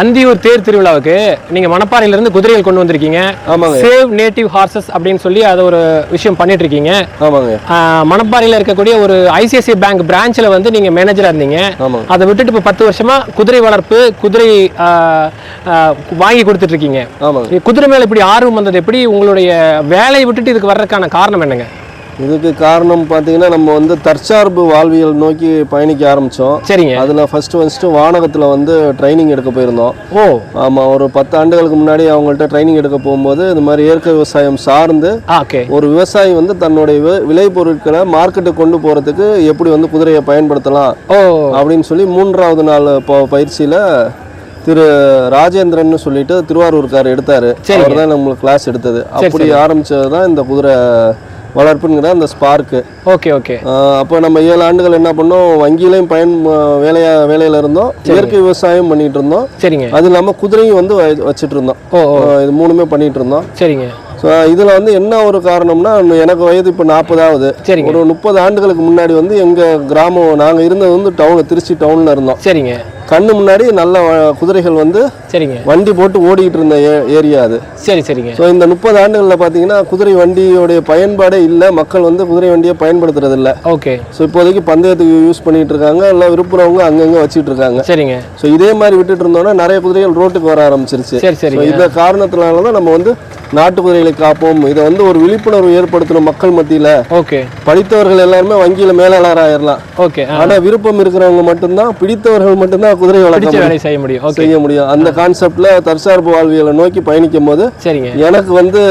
அந்தியூர் தேர் திருவிழாவுக்கு நீங்க மணப்பாறையில இருந்து குதிரைகள் கொண்டு வந்திருக்கீங்க. ஆமாங்க. சேவ் நேட்டிவ் ஹார்சஸ் அப்படின்னு சொல்லி அதை ஒரு விஷயம் பண்ணிட்டு இருக்கீங்க ஆமாங்க மணப்பாறையில இருக்கக்கூடிய ஒரு ஐசிஐசிஐ பேங்க் பிரான்ச்ல வந்து நீங்க மேனேஜரா இருந்தீங்க. அதை விட்டுட்டு இப்போ பத்து வருஷமா குதிரை வளர்ப்பு குதிரை வாங்கி கொடுத்துட்டு இருக்கீங்க குதிரை மேல இப்படி ஆர்வம் வந்தது எப்படி? உங்களுடைய வேலையை விட்டுட்டு இதுக்கு வர்றதுக்கான காரணம் என்னங்க? இதுக்கு காரணம் பார்த்தீங்கன்னா நம்ம வந்து தற்சார்பு வாழ்வியல் நோக்கி பயணிக்க ஆரம்பித்தோம் சரிங்க. அதில் ஃபஸ்ட்டு ஃபஸ்ட்டு வானகத்தில் வந்து ட்ரைனிங் எடுக்க போயிருந்தோம். ஓ. ஆமாம் ஒரு பத்து ஆண்டுகளுக்கு முன்னாடி அவங்கள்ட்ட ட்ரைனிங் எடுக்க போகும்போது இந்த மாதிரி இயற்கை விவசாயம் சார்ந்து ஒரு விவசாயி வந்து தன்னுடைய வி- விளைபொருட்களை மார்க்கெட்டுக்கு கொண்டு போகிறதுக்கு எப்படி வந்து குதிரையை பயன்படுத்தலாம் ஓ. அப்படின்னு சொல்லி மூன்றாவது நாள் ப பயிற்சியில் திரு ராஜேந்திரன் சொல்லிட்டு திருவாரூர்கார் எடுத்தார். அவர் தான் நம்மளுக்கு கிளாஸ் எடுத்தது. அப்படி ஆரம்பிச்சது தான் இந்த குதிரை வளர்ப்புங்கிற அந்த ஸ்பார்க்கு ஓகே ஓகே. அப்போ நம்ம ஏழு ஆண்டுகள் என்ன பண்ணோம்? வங்கியிலையும் பயன் வேலையா வேலையில் இருந்தோம். இயற்கை விவசாயம் பண்ணிட்டு இருந்தோம். சரிங்க. அது இல்லாமல் குதிரையும் வந்து வச்சிட்டு இருந்தோம். இது மூணுமே பண்ணிட்டு இருந்தோம். சரிங்க. ஸோ இதில் வந்து என்ன ஒரு காரணம்னா எனக்கு வயது இப்போ நாற்பதாவது சரிங்க. ஒரு முப்பது ஆண்டுகளுக்கு முன்னாடி வந்து எங்கள் கிராமம் நாங்கள் இருந்தது வந்து டவுன் திருச்சி டவுனில் இருந்தோம். சரிங்க. கண்ணு முன்னாடி நல்ல குதிரைகள் வந்து சரிங்க. வண்டி போட்டு ஓடிக்கிட்டு இருந்த ஏரியா அது. சரி சரிங்க. ஸோ இந்த முப்பது ஆண்டுகளில் பார்த்தீங்கன்னா குதிரை வண்டியோடைய பயன்பாடே இல்லை. மக்கள் வந்து குதிரை வண்டியை பயன்படுத்துறது இல்ல ஓகே. ஸோ இப்போதைக்கு பந்தயத்துக்கு யூஸ் பண்ணிட்டு இருக்காங்க. இல்லை விருப்புறவங்க அங்கங்கே வச்சுட்டு இருக்காங்க. சரிங்க. ஸோ இதே மாதிரி விட்டுட்டு இருந்தோம்னா நிறைய குதிரைகள் ரோட்டுக்கு வர ஆரம்பிச்சிருச்சு. சரி சரிங்க. இந்த காரணத்தினால தான் நம்ம வந்து நாட்டு குதிரைகளை காப்போம். இதை வந்து ஒரு விழிப்புணர்வு ஏற்படுத்தணும் மக்கள் மத்தியில். ஓகே. படித்தவர்கள் எல்லாருமே வங்கியில் மேலாளர் ஆயிரலாம் ஓகே ஆனா விருப்பம் இருக்கிறவங்க மட்டும்தான் பிடித்தவர்கள் மட்டும்தான் குதிரை வளர்க்க செய்ய முடியும். செய்ய முடியும். அந்த கான்செப்ட்ல தற்சார்பு வாழ்வியலை நோக்கி பயணிக்கும் போது சரிங்க. எனக்கு வந்து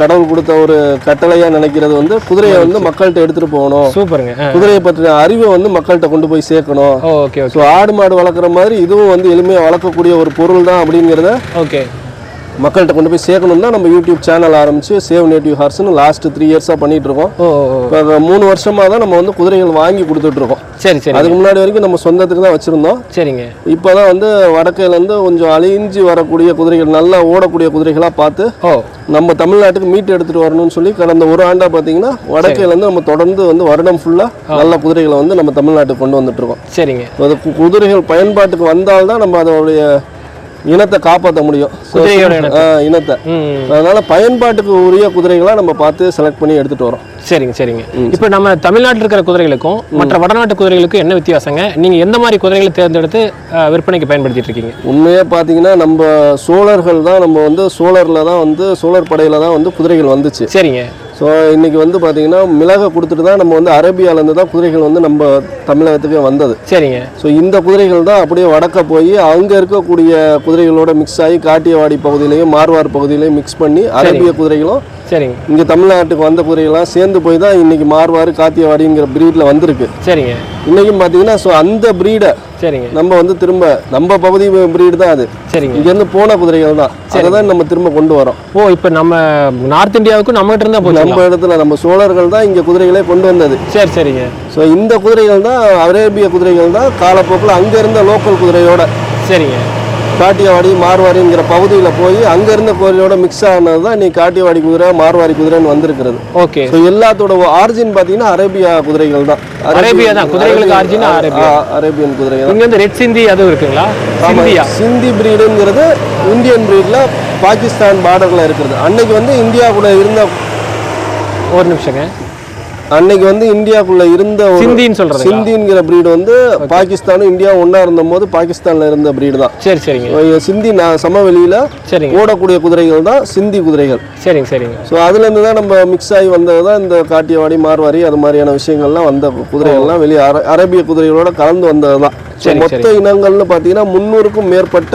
கடவுள் கொடுத்த ஒரு கட்டளையா நினைக்கிறது வந்து குதிரையை வந்து மக்கள்கிட்ட எடுத்துட்டு போகணும். சூப்பருங்க குதிரையை பற்றின அறிவை வந்து மக்கள்கிட்ட கொண்டு போய் சேர்க்கணும். ஓகே ஆடு மாடு வளர்க்குற மாதிரி இதுவும் வந்து எளிமையாக வளர்க்கக்கூடிய ஒரு பொருள் தான் அப்படிங்கிறத ஓகே. மக்கள்கிட்ட கொண்டு போய் சேர்க்கணும் தான் நம்ம யூடியூப் சேனல் ஆரம்பிச்சு சேவ் நேட்டிவ் ஹார்ஸ்னு லாஸ்ட் த்ரீ இயர்ஸாக பண்ணிட்டு இருக்கோம். இப்போ மூணு வருஷமாக தான் நம்ம வந்து குதிரைகள் வாங்கி கொடுத்துட்டு இருக்கோம். சரி சரி. அதுக்கு முன்னாடி வரைக்கும் நம்ம சொந்தத்துக்கு தான் வச்சுருந்தோம். சரிங்க. இப்போ தான் வந்து வடக்கையிலேருந்து கொஞ்சம் அழிஞ்சு வரக்கூடிய குதிரைகள் நல்லா ஓடக்கூடிய குதிரைகளாக பார்த்து நம்ம தமிழ்நாட்டுக்கு மீட் எடுத்துகிட்டு வரணும்னு சொல்லி கடந்த ஒரு ஆண்டாக பார்த்தீங்கன்னா வடக்கையிலேருந்து நம்ம தொடர்ந்து வந்து வருடம் ஃபுல்லாக நல்ல குதிரைகளை வந்து நம்ம தமிழ்நாட்டுக்கு கொண்டு வந்துட்டு இருக்கோம். சரிங்க. குதிரைகள் பயன்பாட்டுக்கு வந்தால்தான் நம்ம அதோடைய இனத்தை காப்பாற்ற முடியும். இனத்தை. அதனால பயன்பாட்டுக்கு உரிய குதிரைகளாக நம்ம பார்த்து செலக்ட் பண்ணி எடுத்துகிட்டு வரோம். சரிங்க சரிங்க. இப்போ நம்ம தமிழ்நாட்டில் இருக்கிற குதிரைகளுக்கும் மற்ற வடநாட்டு குதிரைகளுக்கும் என்ன வித்தியாசங்க? நீங்க எந்த மாதிரி குதிரைகளை தேர்ந்தெடுத்து விற்பனைக்கு பயன்படுத்திட்டு இருக்கீங்க? உண்மையே பார்த்தீங்கன்னா நம்ம சோழர்கள் தான் நம்ம வந்து சோழரில் தான் வந்து சோழர் படையில் தான் வந்து குதிரைகள் வந்துச்சு. சரிங்க. ஸோ இன்னைக்கு வந்து பார்த்தீங்கன்னா மிளகை கொடுத்துட்டு தான் நம்ம வந்து அரேபியாவிலேருந்து தான் குதிரைகள் வந்து நம்ம தமிழகத்துக்கு வந்தது. சரிங்க. ஸோ இந்த குதிரைகள் தான் அப்படியே வடக்க போய் அங்கே இருக்கக்கூடிய குதிரைகளோட மிக்ஸ் ஆகி காட்டியவாடி பகுதியிலையும் மார்வார் பகுதியிலையும் மிக்ஸ் பண்ணி அரேபிய குதிரைகளும் சரிங்க. இங்கே தமிழ்நாட்டுக்கு வந்த குதிரைகள்லாம் சேர்ந்து போய் தான் இன்னைக்கு மார்வார் காத்தியவாடிங்கிற ப்ரீடில் வந்திருக்கு. சரிங்க. இன்னைக்கும் பார்த்தீங்கன்னா ஸோ அந்த ப்ரீடை சரிங்க. நம்ம வந்து திரும்ப நம்ம பகுதி ப்ரீடு தான் அது. சரிங்க. இங்கேருந்து போன குதிரைகள் தான். அதை தான் நம்ம திரும்ப கொண்டு வரோம். ஓ இப்போ நம்ம நார்த் இந்தியாவுக்கும் நம்ம கிட்ட இருந்தா போச்சு நம்ம இடத்துல நம்ம சோழர்கள் தான் இங்கே குதிரைகளே கொண்டு வந்தது. சரி சரிங்க. ஸோ இந்த குதிரைகள் தான் அரேபிய குதிரைகள் தான் காலப்போக்கில் அங்கே இருந்த லோக்கல் குதிரையோட சரிங்க. காட்டியவாடி மார்வாடிங்கிற பகுதியில் போய் அங்கே இருந்த குதிரையோட மிக்ஸ் ஆனது தான் நீ காட்டியவாடி குதிரை மார்வாடி குதிரைன்னு வந்திருக்கிறது. ஓகே ஸோ எல்லாத்தோட ஆரிஜின் பார்த்தீங்கன்னா அரேபியா குதிரைகள் தான். அரேபியா தான். குதிரைகளுக்கு origin ஆ, அரேபியா. அரேபியன் குதிரைகள் இங்க வந்து ரெட் சிந்தி அதுவும் இருக்குங்களா? ஆமா, சிந்தியா. சிந்தி பிரீடுங்கிறது இந்தியன் பிரீட்ல பாகிஸ்தான் பார்டர்ல இருக்கிறது. அன்னைக்கு வந்து இந்தியாக்குள்ள இருந்த ஒரு நிமிஷங்க. அன்னைக்கு வந்து இந்தியாக்குள்ள இருந்த சிந்தின்னு சொல்றது சிந்திங்கிற பிரீடு வந்து பாகிஸ்தானும் இந்தியா ஒண்ணா இருந்த போது பாகிஸ்தான்ல இருந்த பிரீடு தான். சரி சரிங்க. சிந்தி சமவெளியில சரிங்க. ஓடக்கூடிய குதிரைகள் தான் சிந்தி குதிரைகள். சரிங்க சரிங்க. ஸோ அதுலேருந்து தான் நம்ம மிக்ஸ் ஆகி வந்தது தான் இந்த காட்டியவாடி மார்வாரி அது மாதிரியான விஷயங்கள்லாம் வந்த குதிரைகள்லாம் வெளியே அர அரேபிய குதிரைகளோட கலந்து வந்தது தான். மொத்த இனங்கள்னு பார்த்தீங்கன்னா முந்நூறுக்கும் மேற்பட்ட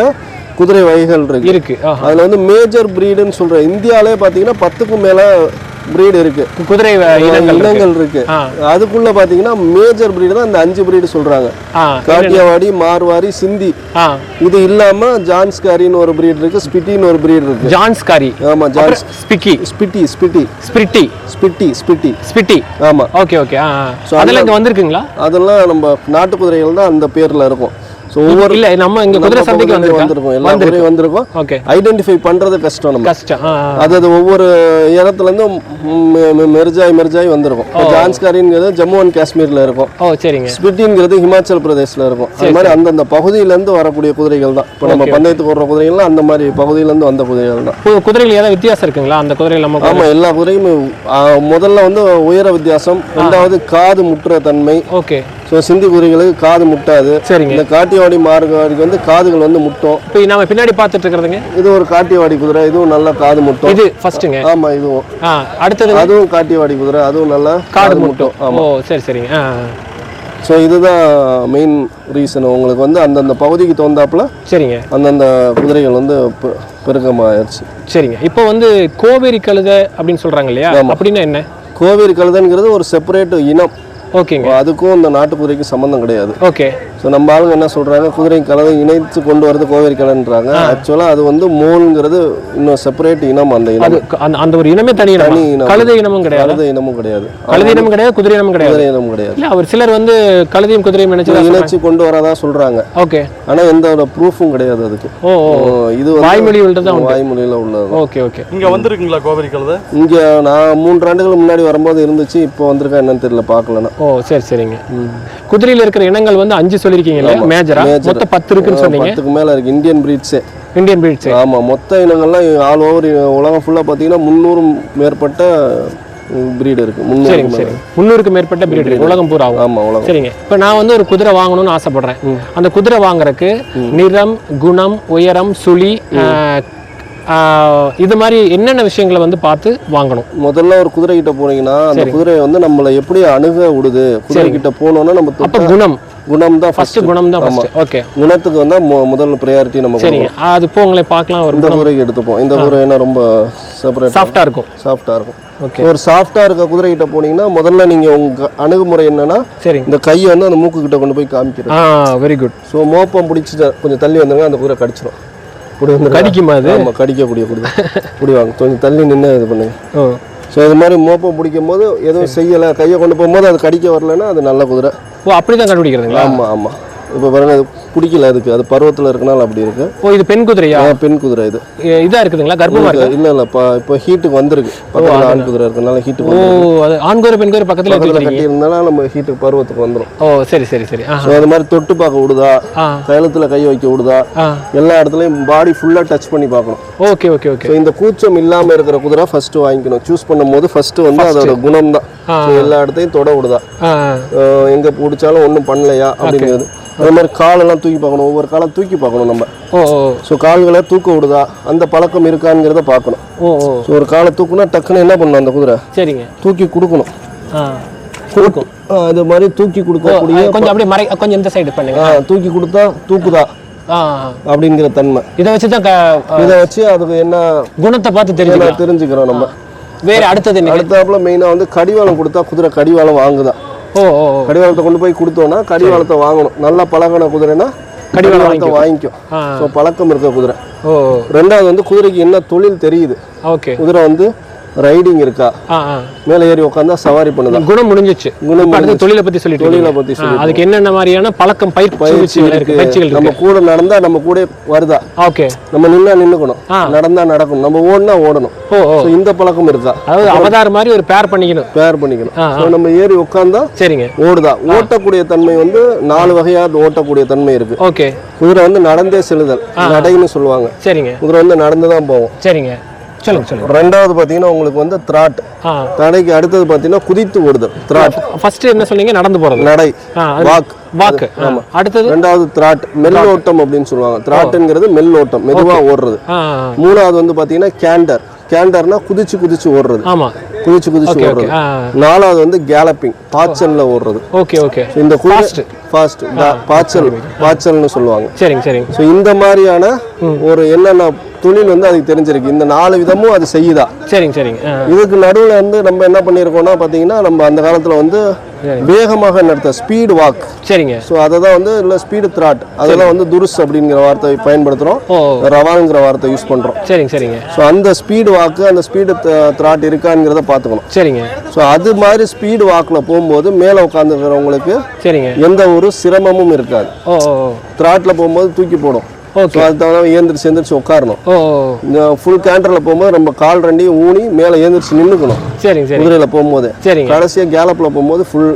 குதிரை வகைகள் இருக்கு. அதில் வந்து மேஜர் பிரீடுன்னு சொல்ற இந்தியாவிலே பார்த்தீங்கன்னா பத்துக்கும் மேலே பிரீடு இருக்கு. குதிரை இனங்கள் இருக்கு. அதுக்குள்ள பார்த்தீங்கன்னா மேஜர் பிரீடு தான் இந்த அஞ்சு பிரீடு சொல்றாங்க. காட்டியவாடி மார்வாரி சிந்தி. இது இல்லாம ஜான்ஸ்காரின்னு ஒரு பிரீடு இருக்கு ஸ்பிட்டின்னு ஒரு பிரீடு இருக்கு. ஜான்ஸ்காரி. ஆமா ஜான்ஸ் ஸ்பிக்கி. ஸ்பிட்டி ஸ்பிட்டி. ஸ்பிரிட்டி ஸ்பிட்டி ஸ்பிட்டி. ஸ்பிட்டி. ஆமா. Okay okay. அதெல்லாம் இங்க வந்திருக்குங்களா? அதெல்லாம் நம்ம நாட்டு குதிரைகள் தான் அந்த பேர்ல இருக்கும். ஸோ ஒவ்வொரு இல்ல நம்ம இங்க குதிரை சந்தைக்கு வந்திருக்கோம். எல்லா குதிரையும் வந்திருக்கோம். ஓகே ஐடென்டிஃபை பண்றது கஷ்டம் நம்ம. கஷ்டம். அது அது ஒவ்வொரு இடத்துல இருந்து மெர்ஜாய் மெர்ஜாய் வந்திருக்கும். ஜான்ஸ்காரிங்கிறது ஜம்மு அண்ட் காஷ்மீர்ல இருக்கும். ஓ சரிங்க. ஸ்பிட்டிங்கிறது ஹிமாச்சல் பிரதேஷ்ல இருக்கும். அது மாதிரி அந்தந்த பகுதியில இருந்து வரக்கூடிய குதிரைகள் தான். இப்போ நம்ம பந்தயத்துக்கு வர்ற குதிரைகள்லாம் அந்த மாதிரி பகுதியில இருந்து வந்த குதிரைகள் தான். குதிரைகள் ஏதாவது வித்தியாசம் இருக்குங்களா? அந்த குதிரைகள் நம்ம ஆமா எல்லா குதிரையும் முதல்ல வந்து உயர வித்தியாசம் ரெண்டாவது காது முட்டுற தன்மை. ஓகே ஸோ சிந்தி குதிரைகளுக்கு காது முட்டாது. சரிங்க. இந்த காட்டியாவாடி மார்கவாடிக்கு வந்து காதுகள் வந்து முட்டும். இப்போ நம்ம பின்னாடி பார்த்துட்டு இருக்கிறதுங்க? இது ஒரு காட்டியாவாடி குதிரை இதுவும் நல்லா காது முட்டும். இது ஃபர்ஸ்ட்டுங்க ஆமா இதுவும். அடுத்தது? அதுவும் காட்டியாவாடி குதிரை அதுவும் நல்லா காது முட்டும். ஓ சரி சரிங்க. ஸோ இதுதான் மெயின் ரீசன் உங்களுக்கு வந்து அந்தந்த பகுதிக்கு தகுந்தாப்புல சரிங்க. அந்தந்த குதிரைகள் வந்து பெருக்கமாயிருச்சு. சரிங்க. இப்போ வந்து கோவேரி கழுதை அப்படின்னு சொல்றாங்க இல்லையா? அப்படின்னா என்ன? கோவேரி கழுதைங்கிறது ஒரு செப்பரேட் இனம். ஓகேங்க. அதுக்கும் இந்த நாட்டு குதிரைக்கும் சம்மந்தம் கிடையாது. ஓகே. ஸோ நம்ம ஆளுங்க என்ன சொல்றாங்க? குதிரை கலவை இணைத்து கொண்டு வரது கோவேரி கலைன்றாங்க ஆக்சுவலாக அது வந்து மோல்ங்கிறது இன்னும் செப்பரேட் இனம் அந்த இனம். அந்த ஒரு இனமே தனி தனி இனம். கழுதை இனமும் கிடையாது. கழுதை இனமும் கிடையாது. கழுதை இனமும் கிடையாது குதிரை இனமும் கிடையாது. குதிரை இனம் கிடையாது. இல்ல அவர் சிலர் வந்து கழுதையும் குதிரையும் நினைச்சதா இணைச்சு கொண்டு வரதா சொல்றாங்க. ஓகே. ஆனா எந்த ஒரு ப்ரூஃபும் கிடையாது அதுக்கு. ஓ இது வந்து வாய்மொழி தான் உண்டு. வாய்மொழியில உள்ளது. Okay okay. இங்க வந்திருக்குங்களா கோவேரி கழுதை? இங்க நான் மூன்று ஆண்டுகள் முன்னாடி வரும்போது இருந்துச்சு இப்போ வந்திருக்கா என்னன்னு தெரியல பார்க்கலன்னா. ஓ சரி சரிங்க. குதிரையில இருக்கிற இனங்கள் வந்து அஞ்சு சொல்லிருக்கீங்கல்ல மேஜரா. மொத்தம் பத்து இருக்குன்னு சொன்னீங்க. பத்துக்கு மேல இருக்கு. இந்தியன் பிரீட்ஸே இந்தியன் பிரீட்ஸ் ஆமா மொத்த இனங்கள்லாம் ஆல் ஓவர் உலகம் ஃபுல்லா பாத்தீங்கன்னா முந்நூறு மேற்பட்ட பிரீடு இருக்கு. சரிங்க சரி. முந்நூறுக்கு மேற்பட்ட பிரீட் இருக்கு. உலகம் பூரா ஆமா உலகம். சரிங்க. இப்போ நான் வந்து ஒரு குதிரை வாங்கணும்னு ஆசைப்படுறேன். அந்த குதிரை வாங்குறதுக்கு நிறம் குணம் உயரம் சுழி இது மாதிரி என்னென்ன விஷயங்களை வந்து பார்த்து வாங்கணும்? முதல்ல ஒரு குதிரை கிட்ட போனீங்கன்னா அந்த குதிரை வந்து நம்மளை எப்படி அணுக விடுது? குதிரை கிட்ட போனோம்னா நம்ம குணம். குணம் தான் ஃபர்ஸ்ட் குணம் தான் ஓகே குணத்துக்கு வந்து மு- முதல் ப்ரையாரிட்டி நம்ம சரிங்க அது போங்களே பார்க்கலாம் ஒரு இந்த குதிரைக்கு எடுத்துப்போம். இந்த குதிரை என்ன ரொம்ப செப்பரேட் சாஃப்டா இருக்கும். சாஃப்டா இருக்கும். ஓகே ஒரு சாஃப்டா இருக்க குதிரை கிட்ட போனீங்கன்னா முதல்ல நீங்க உங்க அணுகுமுறை என்னன்னா சரிங்க இந்த கையை வந்து அந்த மூக்கு கிட்ட கொண்டு போய் காமிக்கிறது. ஆ வெரி குட் ஸோ மோப்பம் பிடிச்சிட்டு கொஞ்சம் தள்ளி வந்தாங்க அந்த குதிரை கடிச்சிடும் இப்படி வந்து கடிக்குமா அது? ஆமா கடிக்கக்கூடிய குதிரை இப்படி வாங்க. கொஞ்சம் தள்ளி நின்று இது பண்ணுங்க. ஸோ இது மாதிரி மோப்பம் பிடிக்கும் போது எதுவும் செய்யலை. கையை கொண்டு போகும்போது அது கடிக்க வரலைன்னா அது நல்ல குதிரை. ஓ அப்படி தான் கண்டுபிடிக்கிறதுங்களா? ஆமா ஆமாம் இப்போ பாருங்க அது பிடிக்கல அதுக்கு. அது பருவத்தில் இருக்கனால அப்படி இருக்கு. ஓ இது பெண் குதிரையா? பெண் குதிரை இது. இ- இதா இருக்குதுங்களா? கர்ப்பமா இருக்கு? இல்ல இல்ல இப்போ இப்போ ஹீட்டுக்கு வந்திருக்கு. பக்கத்தில் ஆண் குதிரை இருக்கனால ஹீட்டுக்கு ஓ அது ஆண் குதிரை பெண் குதிரை பக்கத்துல கட்டி இருந்தாலும் நம்ம ஹீட்டுக்கு பருவத்துக்கு வந்துடும் ஓ சரி சரி சரி. ஸோ அது மாதிரி தொட்டு பார்க்க விடுதா? ஆ. கையெழுத்துல கை வைக்க விடுதா? எல்லா இடத்துலையும் பாடி ஃபுல்லாக டச் பண்ணி பார்க்கணும். Okay okay okay. ஸோ இந்த கூச்சம் இல்லாமல் இருக்கிற குதிரை ஃபர்ஸ்ட் வாங்கிக்கணும். சூஸ் பண்ணும்போது ஃபர்ஸ்ட் வந்து அதோட குணம் தான் எல்லா இடத்தையும் தொட விடுதா? எங்க பிடிச்சாலும் ஒன்றும் பண்ணலையா? அப்படிங்கிறது. அதே மாதிரி காலெல்லாம் தூக்கி பார்க்கணும். ஒவ்வொரு காலம் தூக்கி பார்க்கணும் நம்ம. ஓ ஸோ கால்களை தூக்க விடுதா? அந்த பழக்கம் இருக்காங்கிறத பார்க்கணும். ஓ ஸோ ஒரு காலை தூக்குனா டக்குன்னு என்ன பண்ணணும் அந்த குதிரை? சரிங்க. தூக்கி கொடுக்கணும். கொடுக்கும். இது மாதிரி தூக்கி கொடுக்கக்கூடிய கொஞ்சம் அப்படியே மறை கொஞ்சம் இந்த சைடு பண்ணுங்க. தூக்கி கொடுத்தா தூக்குதா? அப்படிங்கிற தன்மை. இதை வச்சு தான் இதை வச்சு அதுக்கு என்ன குணத்தை பார்த்து தெரிஞ்சுக்கலாம். தெரிஞ்சுக்கிறோம் நம்ம. வேற அடுத்தது அடுத்தாப்புல மெயினாக வந்து கடிவாளம் கொடுத்தா குதிரை கடிவாளம் வாங்குதா? ஓ ஓ ஓ. கடிவாளத்தை கொண்டு போய் கொடுத்தோன்னா கடிவாளத்தை வாங்கணும். நல்லா பழகின குதிரைனா கடிவாளத்தை வாங்கிக்கும். ஸோ பழக்கம் இருக்க குதிரை. ஓ. ரெண்டாவது வந்து குதிரைக்கு என்ன தொழில் தெரியுது? ஓகே. குதிரை வந்து ரைடிங் இருக்கா? மேலே ஏறி உட்காந்தா சவாரி பண்ணுதா? குணம் முடிஞ்சிச்சு. குணம் அடுத்து தொழிலை பத்தி சொல்லிட்டு தொழிலை. பத்தி ஆ, அதுக்கு என்னென்ன மாதிரியான பழக்கம் பயிற்சி பயிற்சிகள் நம்ம கூட நடந்தா நம்ம கூட வருதா? ஓகே. நம்ம நின்னா நின்னுக்கணும். நடந்தா நடக்கணும் நம்ம ஓடினா ஓடணும். ஓ இந்த பழக்கம் இருக்கா? அதாவது அவதார் மாதிரி ஒரு பேர் பண்ணிக்கணும். பேர் பண்ணிக்கணும். நம்ம ஏறி உட்காந்தா சரிங்க. ஓடுதா? ஓட்டக்கூடிய தன்மை வந்து நாலு வகையா ஓட்டக்கூடிய தன்மை இருக்கு. ஓகே. குதிரை வந்து நடந்தே செல்லுதல். நடைன்னு சொல்லுவாங்க. சரிங்க. குதிரை வந்து நடந்து தான் போவோம் சரிங்க. சொல்லுங்க சொல்லுங்க. ரெண்டாவது பார்த்தீங்கன்னா உங்களுக்கு வந்து திராட் தடைக்கு அடுத்தது பார்த்தீங்கன்னா குதித்து ஓடுதல் திராட் ஃபர்ஸ்ட் என்ன சொன்னீங்க? நடந்து போறது. நடை. வாக். வாக்கு. ஆ, அடுத்தது? ரெண்டாவது திராட் மெல்லோட்டம் அப்படின்னு சொல்லுவாங்க. திராட்டுங்கிறது மெல்லோட்டம் மெதுவா ஓடுறது. மூணாவது வந்து பார்த்தீங்கன்னா கேண்டர் கேண்டர்னா குதிச்சு குதிச்சு ஓடுறது. ஆமா. குதிச்சு குதிச்சு ஓடுறது. நாலாவது வந்து கேலப்பிங் பாய்ச்சல்ல ஓடுறது. ஓகே ஓகே இந்த Fast. ஃபாஸ்ட் பாய்ச்சல் பாய்ச்சல்னு சொல்லுவாங்க. சரிங்க சரிங்க. ஸோ இந்த மாதிரியான ஒரு என்னென்ன தொழில் வந்து அதுக்கு தெரிஞ்சிருக்கு. இந்த நாலு விதமும் அது செய்யுதா? சரிங்க சரிங்க. இதுக்கு நடுவில் வந்து நம்ம என்ன பண்ணியிருக்கோம்னா பார்த்தீங்கன்னா நம்ம அந்த காலத்தில் வந்து வேகமாக நடத்த ஸ்பீடு வாக் சரிங்க. ஸோ அதை தான் வந்து இல்லை ஸ்பீடு த்ராட் அதெல்லாம் வந்து துருஸ் அப்படிங்கிற வார்த்தை பயன்படுத்துகிறோம் ரவாங்கிற வார்த்தை யூஸ் பண்ணுறோம் சரிங்க சரிங்க. ஸோ அந்த ஸ்பீடு வாக்கு அந்த ஸ்பீடு த்ராட் இருக்காங்கிறத பார்த்துக்கணும். சரிங்க. ஸோ அது மாதிரி ஸ்பீடு வாக்கில் போகும்போது மேலே உட்காந்துக்கிறவங்களுக்கு சரிங்க. எந்த ஒரு சிரமமும் இருக்காது. த்ராட்டில் போகும்போது தூக்கி போடும். ஓகே அது தவிர ஏந்திரிச்சு எந்திரிச்சு உட்காரணும். இந்த ஃபுல் கேண்டரில் போகும்போது நம்ம கால் ரெண்டையும் ஊனி மேலே ஏந்திரிச்சு நின்றுக்கணும் சரிங்க சரி குதிரையில் போகும்போது. சரிங்க. கடைசியாக கேலப்பில் போகும்போது ஃபுல்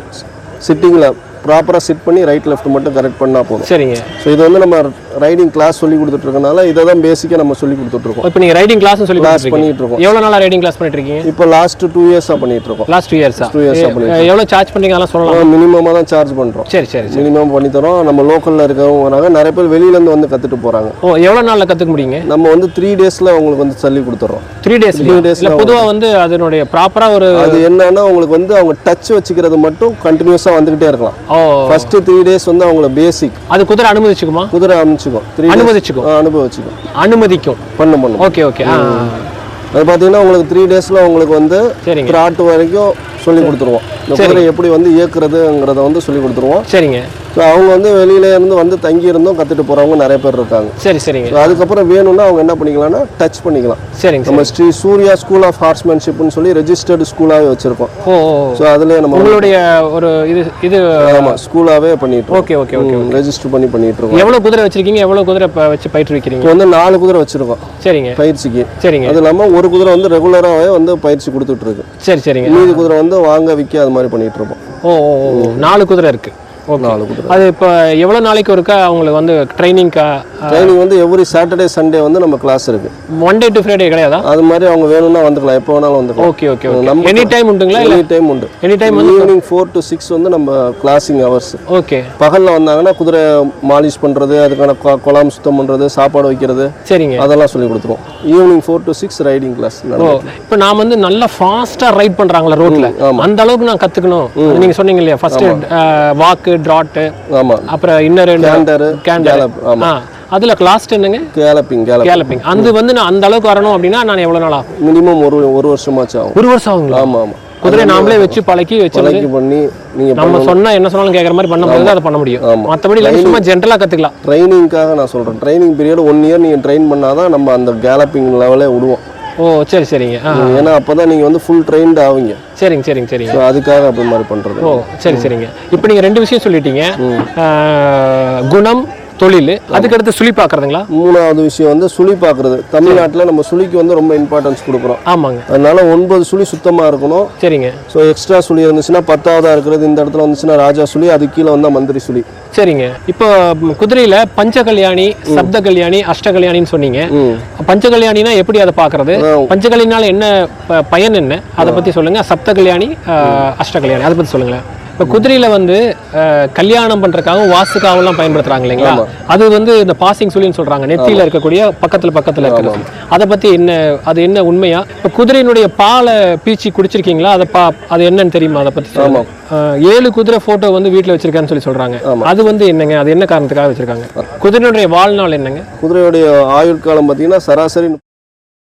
சிட்டிங்கில் ப்ராப்பராக சிட் பண்ணி ரைட் லெஃப்ட் மட்டும் கரெக்ட் பண்ணால் போதும். சரிங்க. ஸோ இது வந்து நம்ம ரைடிங் கிளாஸ் சொல்லி கொடுத்துட்டு இருக்கனால இதை தான் பேசிக்காக நம்ம சொல்லி கொடுத்துட்ருக்கோம். இப்போ நீங்க ரைடிங் கிளாஸ் சொல்லி கிளாஸ் பண்ணிட்டு இருக்கோம் எவ்வளவு நாளா ரைடிங் கிளாஸ் பண்ணிட்டு இருக்கீங்க இப்போ லாஸ்ட் டூ இயர்ஸாக பண்ணிட்டு இருக்கோம் லாஸ்ட் டூ இயர்ஸா டூ இயர்ஸாக பண்ணிட்டு எவ்வளவு சார்ஜ் பண்றீங்க? அதெல்லாம் சொல்லலாம்? மினிமமாக தான் சார்ஜ் பண்ணுறோம் சரி சரி மினிமம் பண்ணி தரோம். நம்ம லோக்கலில் இருக்கவங்க வராங்க. நிறைய பேர் வெளியிலேருந்து வந்து கற்றுட்டு போகிறாங்க ஓ எவ்வளவு நாள்ல கத்துக்க முடியுங்க? நம்ம வந்து த்ரீ டேஸில் அவங்களுக்கு வந்து சொல்லி கொடுத்துட்றோம். த்ரீ டேஸ் days இல்ல பொதுவா வந்து அதனுடைய ப்ராப்பரா ஒரு அது என்னன்னா அவங்களுக்கு வந்து அவங்க டச் வச்சுக்கிறது மட்டும் கண்டினியூஸாக வந்துக்கிட்டே இருக்கலாம். ஓ. ஃபர்ஸ்ட் த்ரீ டேஸ் வந்து அவங்களுக்கு பேசிக் அது குதிரை அனுமதிச்சுக்குமா? குதிரை அமைச்சுக்கும் த்ரீ அனுமதிச்சுக்கும். அனுபவிச்சுக்கும். அனுமதிக்கும். பண்ணும் பண்ணும். ஓகே ஓகே அது பார்த்தீங்கன்னா உங்களுக்கு த்ரீ டேஸில் உங்களுக்கு வந்து திராட்டு வரைக்கும் சொல்லி கொடுத்துருவோம். இந்த குதிரை எப்படி வந்து இயக்குறதுங்கிறத வந்து சொல்லி கொடுத்துருவோம். சரிங்க. ஸோ அவங்க வந்து வெளியில இருந்து வந்து தங்கி இருந்தும் கற்றுட்டு போகிறவங்க நிறைய பேர் இருக்காங்க. சரி சரிங்க. ஸோ அதுக்கப்புறம் வேணும்னா அவங்க என்ன பண்ணிக்கலாம்னா டச் பண்ணிக்கலாம். சரிங்க நம்ம ஸ்ரீ சூர்யா ஸ்கூல் ஆஃப் ஹார்ஸ்மேன்ஷிப்னு சொல்லி ரெஜிஸ்டர்டு ஸ்கூலாகவே வச்சுருக்கோம். ஓ. ஸோ அதுலேயே நம்ம உங்களுடைய ஒரு இது இது ஆமாம் ஸ்கூலாகவே பண்ணிட்டு ஓகே ஓகே ஓகே ரெஜிஸ்டர் பண்ணி பண்ணிட்டு இருக்கோம். எவ்வளவு குதிரை வச்சிருக்கீங்க? எவ்வளவு குதிரை வச்சு பயிற்றுவிக்கிறீங்க இப்போ வந்து நாலு குதிரை வச்சுருக்கோம். சரிங்க. பயிற்சிக்கு. சரிங்க. அது இல்லாமல் ஒரு குதிரை வந்து ரெகுலராகவே வந்து பயிற்சி கொடுத்துட்டு இருக்கு. சரி சரிங்க. மீதி குதிரை வந்து வாங்க விற்க அது மாதிரி பண்ணிட்டு இருப்போம் ஓ ஓ நாலு குதிரை இருக்கு. அது இப்போ எவ்வளவு நாளைக்கு ஒருக்கா அவங்களுக்கு வந்து ட்ரைனிங்க்கா ட்ரைனிங் வந்து எவ்ரி சாட்டர்டே சண்டே வந்து நம்ம கிளாஸ் இருக்கு. ஒன் டே டு ஃப்ரைடே கிடையாதா? அது மாதிரி அவங்க வேணும்னா வந்துக்கலாம் எப்போ வேணாலும் வந்துக்கலாம் okay okay okay any time உண்டுங்களா? எனி டைம் உண்டு. Any time evening four to six வந்து நம்ம கிளாஸிங் ஹவர்ஸ் ஓகே பகலில் வந்தாங்கன்னா குதிரை மாலிஷ் பண்ணுறது அதுக்கான கொ- குழாம் சுத்தம் பண்ணுறது சாப்பாடு வைக்கிறது சரிங்க. அதெல்லாம் சொல்லி கொடுத்துருவோம். Evening four to six riding class இப்போ நான் வந்து நல்லா ஃபாஸ்டா ரைட் பண்றாங்களா ரோட்ல அந்த அளவுக்கு நான் கத்துக்கணும். அது நீங்க சொன்னீங்க இல்லையா? ஃபர்ஸ்ட் வாக்கு டிராட்டு ஆமாம் அப்புறம் இன்னொரு கேண்டரு கேண்டர் கேலப் ஆமாம் அதுல லாஸ்ட் என்னங்க? கேலப்பிங் கேலப் கேலப்பிங் அது வந்து நான் அந்த அளவுக்கு வரணும் அப்படின்னா நான் எவ்வளவு நாள் ஆகும்? மினிமம் ஒரு ஒரு வருஷமாச்சும் ஆகும். ஒரு வருஷம் ஆகுங்களா? ஆமாம் ஆமாம் குதிரை நாமளே வச்சு பழக்கி வச்சு பழக்கி பண்ணி நீங்கள் நம்ம சொன்னா என்ன சொன்னாலும் கேட்குற மாதிரி பண்ணும்போது அதை பண்ண முடியும். மற்றபடி இல்லை சும்மா ஜென்ரலா கத்துக்கலாம். ட்ரைனிங்காக நான் சொல்கிறேன் ட்ரைனிங் பீரியட் ஒன் இயர் நீங்கள் ட்ரெயின் பண்ணாதான் நம்ம அந்த கேலப்பிங் லெவலே விடுவோம். ஓ சரி சரிங்க. ஏன்னா அப்போ தான் நீங்கள் வந்து ஃபுல் ட்ரெயின்டு ஆவீங்க. சரிங்க சரிங்க சரிங்க. ஸோ அதுக்காக அப்படி மாதிரி பண்ணுறது ஓ சரி சரிங்க. இப்போ நீங்க ரெண்டு விஷயம் சொல்லிட்டீங்க. குணம் தொழில். அதுக்கடுத்து சுழி பார்க்கறதுங்களா? மூணாவது விஷயம் வந்து சுழி பார்க்குறது. தமிழ்நாட்டில் நம்ம சுழிக்கு வந்து ரொம்ப இம்பார்ட்டன்ஸ் கொடுக்குறோம். ஆமாங்க. அதனால ஒன்பது சுழி சுத்தமாக இருக்கணும். சரிங்க. ஸோ எக்ஸ்ட்ரா சுழி இருந்துச்சுன்னா பத்தாவதா இருக்கிறது. இந்த இடத்துல வந்துச்சுன்னா ராஜா சுழி அது கீழே வந்தால் மந்திரி சுழி. சரிங்க. இப்போ குதிரையில பஞ்ச கல்யாணி சப்த கல்யாணி அஷ்ட கல்யாணின்னு சொன்னீங்க. பஞ்ச கல்யாணினா எப்படி அதை பார்க்கறது? பஞ்ச கல்யாணினால என்ன பயன் என்ன? அதை பத்தி சொல்லுங்க. சப்த கல்யாணி அஷ்ட கல்யாணி அதை பத்தி சொல்லுங்களேன். இப்போ குதிரையில வந்து கல்யாணம் பண்றதுக்காகவும் வாஸ்துக்காகவும் பயன்படுத்துறாங்க இல்லைங்களா? அது வந்து இந்த பாசிங் சொல்லின்னு சொல்றாங்க. நெத்தியில இருக்கக்கூடிய பக்கத்துல பக்கத்துல இருக்கிறது. அதை பத்தி என்ன அது என்ன உண்மையா? இப்போ குதிரையினுடைய பாலை பீச்சி குடிச்சிருக்கீங்களா? அதை பா அது என்னன்னு தெரியுமா அதை. ஆ, ஏழு குதிரை போட்டோ வந்து வீட்ல வச்சிருக்கான்னு சொல்லி சொல்றாங்க. அது வந்து என்னங்க? அது என்ன காரணத்துக்காக வச்சிருக்காங்க? குதிரையினுடைய வாழ்நாள் என்னங்க? குதிரையுடைய ஆயுட்காலம் பார்த்தீங்கன்னா சராசரி